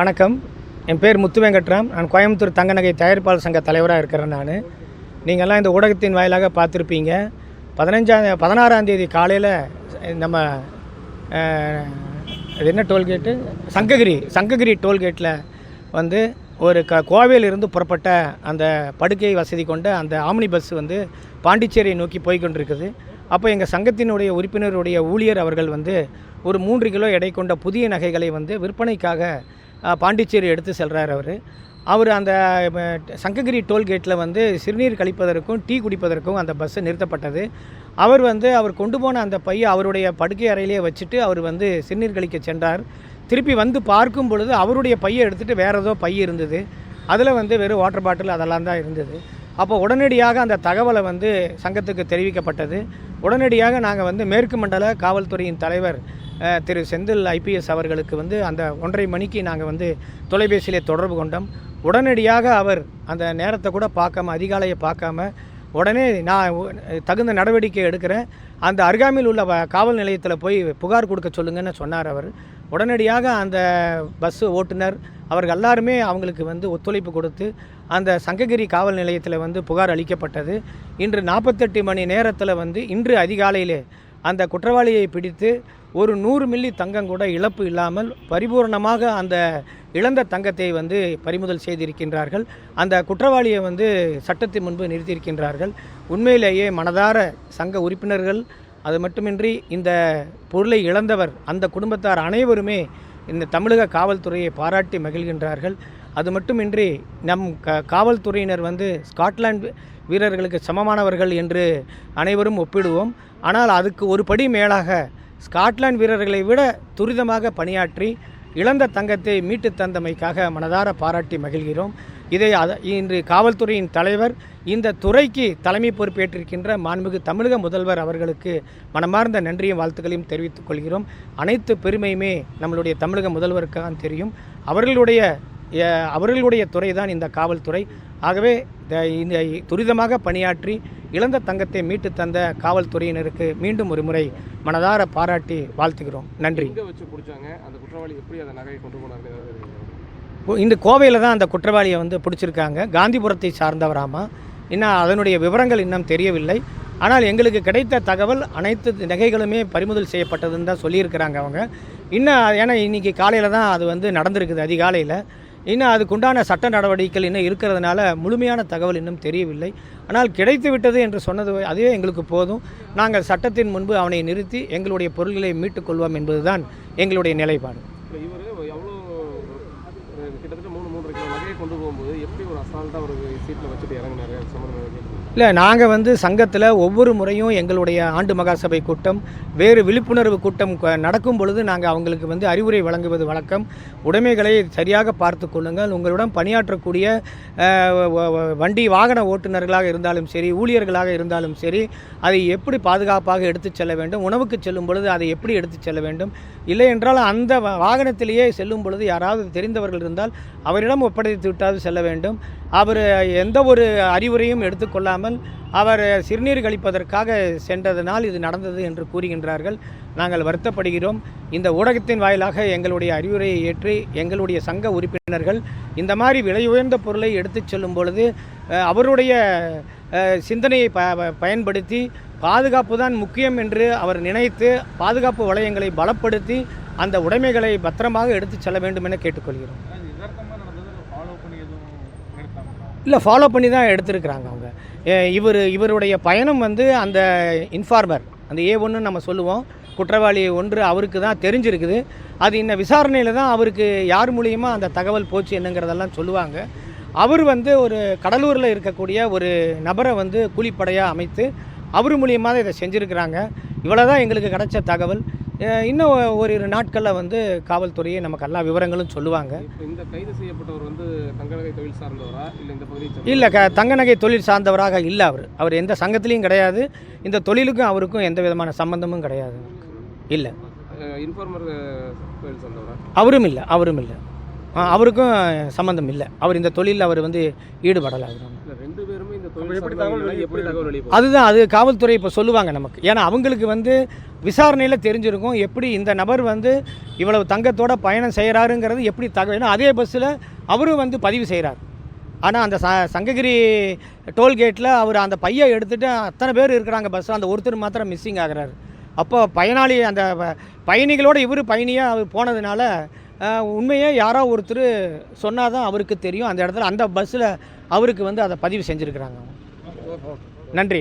வணக்கம். என் பேர் முத்து வெங்கட்ராம். நான் கோயம்புத்தூர் தங்க நகை தயாரிப்பாளர் சங்க தலைவராக இருக்கிறேன் நான். நீங்கள்லாம் இந்த ஊடகத்தின் வாயிலாக பார்த்துருப்பீங்க. பதினஞ்சாம் பதினாறாம் தேதி காலையில் நம்ம அது என்ன டோல்கேட்டு? சங்ககிரி சங்ககிரி டோல்கேட்டில் வந்து ஒரு க கோவையிலிருந்து புறப்பட்ட அந்த படுக்கை வசதி கொண்ட அந்த ஆம்னி பஸ் வந்து பாண்டிச்சேரியை நோக்கி போய்கொண்டிருக்குது அப்போ எங்கள் சங்கத்தினுடைய உறுப்பினருடைய ஊழியர் அவர்கள் வந்து ஒரு மூன்று கிலோ எடை கொண்ட புதிய நகைகளை வந்து விற்பனைக்காக பாண்டிச்சேரி எடுத்து செல்கிறார் அவர். அவர் அந்த சங்ககிரி டோல்கேட்டில் வந்து சிறுநீர் கழிப்பதற்கும் டீ குடிப்பதற்கும் அந்த பஸ்ஸு நிறுத்தப்பட்டது. அவர் வந்து அவர் கொண்டு போன அந்த பையை அவருடைய படுக்கை அறையிலேயே வச்சுட்டு அவர் வந்து சிறுநீர் கழிக்க சென்றார். திருப்பி வந்து பார்க்கும் பொழுது அவருடைய பையை எடுத்துகிட்டு வேறு ஏதோ பை இருந்தது. அதில் வந்து வெறும் வாட்டர் பாட்டில் அதெல்லாம் தான் இருந்தது. அப்போ உடனடியாக அந்த தகவலை வந்து சங்கத்துக்கு தெரிவிக்கப்பட்டது. உடனடியாக நாங்கள் வந்து மேற்கு மண்டல காவல்துறையின் தலைவர் திரு செந்தில் ஐபிஎஸ் அவர்களுக்கு வந்து அந்த ஒன்றரை மணிக்கு நாங்கள் வந்து தொலைபேசியிலே தொடர்பு கொண்டோம். உடனடியாக அவர் அந்த நேரத்தை கூட பார்க்காம அதிகாலையை பார்க்காம உடனே நான் தகுந்த நடவடிக்கை எடுக்கிறேன். அந்த அருகாமையில் உள்ள வ- காவல் நிலையத்தில் போய் புகார் கொடுக்க சொல்லுங்கன்னு சொன்னார் அவர். உடனடியாக அந்த பஸ்ஸு ஓட்டுநர் அவர்கள் எல்லாருமே அவங்களுக்கு வந்து ஒத்துழைப்பு கொடுத்து அந்த சங்ககிரி காவல் நிலையத்தில் வந்து புகார் அளிக்கப்பட்டது. இன்று நாற்பத்தெட்டு மணி நேரத்தில் வந்து இன்று அதிகாலையிலே அந்த குற்றவாளியை பிடித்து ஒரு நூறு மில்லி தங்கம் கூட இழப்பு இல்லாமல் பரிபூரணமாக அந்த இழந்த தங்கத்தை வந்து பறிமுதல் செய்திருக்கின்றார்கள். அந்த குற்றவாளியை வந்து சட்டத்தின் முன்பு நிறுத்தியிருக்கின்றார்கள். உண்மையிலேயே மனதார சங்க உறுப்பினர்கள் அது மட்டுமின்றி இந்த பொருளை இழந்தவர் அந்த குடும்பத்தார் அனைவருமே இந்த தமிழக காவல்துறையை பாராட்டி மகிழ்கின்றார்கள். அது மட்டுமின்றி நம் க காவல்துறையினர் வந்து ஸ்காட்லாந்து வீரர்களுக்கு சமமானவர்கள் என்று அனைவரும் ஒப்பிடுவோம். ஆனால் அதுக்கு ஒரு படி மேலாக ஸ்காட்லாந்து வீரர்களை விட துரிதமாக பணியாற்றி இழந்த தங்கத்தை மீட்டு தந்தமைக்காக மனதார பாராட்டி மகிழ்கிறோம். இதை இன்று காவல்துறையின் தலைவர் இந்த துறைக்கு தலைமை பொறுப்பேற்றிருக்கின்ற மாண்புமிகு தமிழக முதல்வர் அவர்களுக்கு மனமார்ந்த நன்றியும் வாழ்த்துக்களையும் தெரிவித்துக் கொள்கிறோம். அனைத்து பெருமையுமே நம்மளுடைய தமிழக முதல்வருக்காக தெரியும். அவர்களுடைய அவர்களுடைய துறை தான் இந்த காவல்துறை. ஆகவே இந்த துரிதமாக பணியாற்றி இழந்த தங்கத்தை மீட்டு தந்த காவல்துறையினருக்கு மீண்டும் ஒரு முறை மனதார பாராட்டி வாழ்த்துகிறோம். நன்றி? இந்த கோவையில் தான் அந்த குற்றவாளியை வந்து பிடிச்சிருக்காங்க. காந்திபுரத்தை சார்ந்தவராமா இன்னும் அதனுடைய விவரங்கள் இன்னும் தெரியவில்லை. ஆனால் எங்களுக்கு கிடைத்த தகவல் அனைத்து நகைகளுமே பறிமுதல் செய்யப்பட்டதுன்னு தான் சொல்லியிருக்கிறாங்க அவங்க. இன்னும் ஏன்னா இன்றைக்கி காலையில் தான் அது வந்து நடந்திருக்குது அதிகாலையில். இன்னும் அதுக்குண்டான சட்ட நடவடிக்கைகள் இன்னும் இருக்கிறதுனால முழுமையான தகவல் இன்னும் தெரியவில்லை. ஆனால் கிடைத்து விட்டது என்று சொன்னது அதுவே எங்களுக்கு போதும். நாங்கள் சட்டத்தின் முன்பு அவனை நிறுத்தி எங்களுடைய பொருள்களை மீட்டுக்கொள்வோம் என்பதுதான் எங்களுடைய நிலைப்பாடு இல்ல இவர் எவ்வளோ ஒரு கிட்டத்தட்ட மூணு மூன்றரை கிலோ நகையை கொண்டு போகும்போது எப்படி ஒரு அசால்ட்டாக ஒரு சீட்டில் வச்சுட்டு இறங்கினாரு? இல்லை நாங்கள் வந்து சங்கத்தில் ஒவ்வொரு முறையும் எங்களுடைய ஆண்டு மகாசபை கூட்டம் வேறு விழிப்புணர்வு கூட்டம் நடக்கும் பொழுது நாங்கள் அவங்களுக்கு வந்து அறிவுரை வழங்குவது வழக்கம். உடைமைகளை சரியாக பார்த்து கொள்ளுங்கள். உங்களுடன் பணியாற்றக்கூடிய வண்டி வாகன ஓட்டுநர்களாக இருந்தாலும் சரி ஊழியர்களாக இருந்தாலும் சரி அதை எப்படி பாதுகாப்பாக எடுத்துச் செல்ல வேண்டும் உணவுக்கு செல்லும் பொழுது அதை எப்படி எடுத்துச் செல்ல வேண்டும் இல்லை என்றால் அந்த வாகனத்திலேயே செல்லும் பொழுது யாராவது தெரிந்தவர்கள் இருந்தால் அவரிடம் ஒப்படைத்து விட்டாது செல்ல வேண்டும். அவர் எந்த ஒரு அறிவுரையும் எடுத்துக்கொள்ளாமல் அவர் சிறுநீர் கழிப்பதற்காக சென்றதனால் இது நடந்தது என்று கூறுகின்றார்கள். நாங்கள் வருத்தப்படுகிறோம். இந்த ஊடகத்தின் வாயிலாக எங்களுடைய அறிவுரையை ஏற்று எங்களுடைய சங்க உறுப்பினர்கள் இந்த மாதிரி விலை உயர்ந்த பொருளை எடுத்துச் செல்லும் பொழுது அவருடைய சிந்தனையை ப ப- பயன்படுத்தி பாதுகாப்பு தான் முக்கியம் என்று அவர் நினைத்து பாதுகாப்பு வளையங்களை பலப்படுத்தி அந்த உடைமைகளை பத்திரமாக எடுத்துச் செல்ல வேண்டும் என கேட்டுக்கொள்கிறோம். இல்லை ஃபாலோ பண்ணி தான் எடுத்திருக்கிறாங்க அவங்க. இவர் இவருடைய பயணம் வந்து அந்த இன்ஃபார்மர் அந்த ஏ ஒன்று நம்ம சொல்லுவோம். குற்றவாளி ஒன்று அவருக்கு தான் தெரிஞ்சிருக்குது. அது இன்ன விசாரணையில் தான் அவருக்கு யார் மூலியமாக அந்த தகவல் போச்சு என்னங்கிறதெல்லாம் சொல்லுவாங்க. அவர் வந்து ஒரு கடலூரில் இருக்கக்கூடிய ஒரு நபரை வந்து கூலிப்படையாக அமைத்து அவர் மூலியமாக தான் இதை செஞ்சுருக்கிறாங்க. இவ்வளோ தான் எங்களுக்கு கிடைச்ச தகவல். இன்னும் ஒரு நாட்களில் வந்து காவல்துறையை நமக்கு எல்லா விவரங்களும் சொல்லுவாங்க. இந்த கைது செய்யப்பட்டவர் வந்து தங்க நகை தொழில் சார்ந்தவரா? இல்லை இந்த? இல்லை க தங்க நகை தொழில் சார்ந்தவராக இல்லை அவர். அவர் எந்த சங்கத்திலையும் கிடையாது. இந்த தொழிலுக்கும் அவருக்கும் எந்த விதமான சம்பந்தமும் கிடையாது. இல்லை. இன்ஃபார்மர் தொழில் சார்ந்தவரா? அவரும் இல்லை அவரும் இல்லை. அவருக்கும் சம்பந்தம் இல்லை. அவர் இந்த தொழிலில் அவர் வந்து ஈடுபடலை. அவர் அதுதான் அது காவல்துறை இப்போ சொல்லுவாங்க நமக்கு. ஏன்னா அவங்களுக்கு வந்து விசாரணையில் தெரிஞ்சிருக்கும் எப்படி இந்த நபர் வந்து இவ்வளவு தங்கத்தோட பயணம் செய்கிறாருங்கிறது எப்படி தகவல். ஏன்னா அதே பஸ்ஸில் அவரும் வந்து பதிவு செய்கிறார் ஆனால் அந்த ச சங்ககிரி டோல்கேட்டில் அவர் அந்த பையை எடுத்துகிட்டு அத்தனை பேர் இருக்கிறாங்க பஸ்ஸில் அந்த ஒருத்தர் மாத்திரம் மிஸ்ஸிங் ஆகுறாரு. அப்போ பயனாளி அந்த ப- பயணிகளோட இவர் பயணியாக அவர் போனதுனால உண்மையே யாரோ ஒருத்தர் சொன்னால் தான் அவருக்கு தெரியும். அந்த இடத்துல அந்த பஸ்ஸில் அவருக்கு வந்து அதை பதிவு செஞ்சுருக்கிறாங்க நன்றி.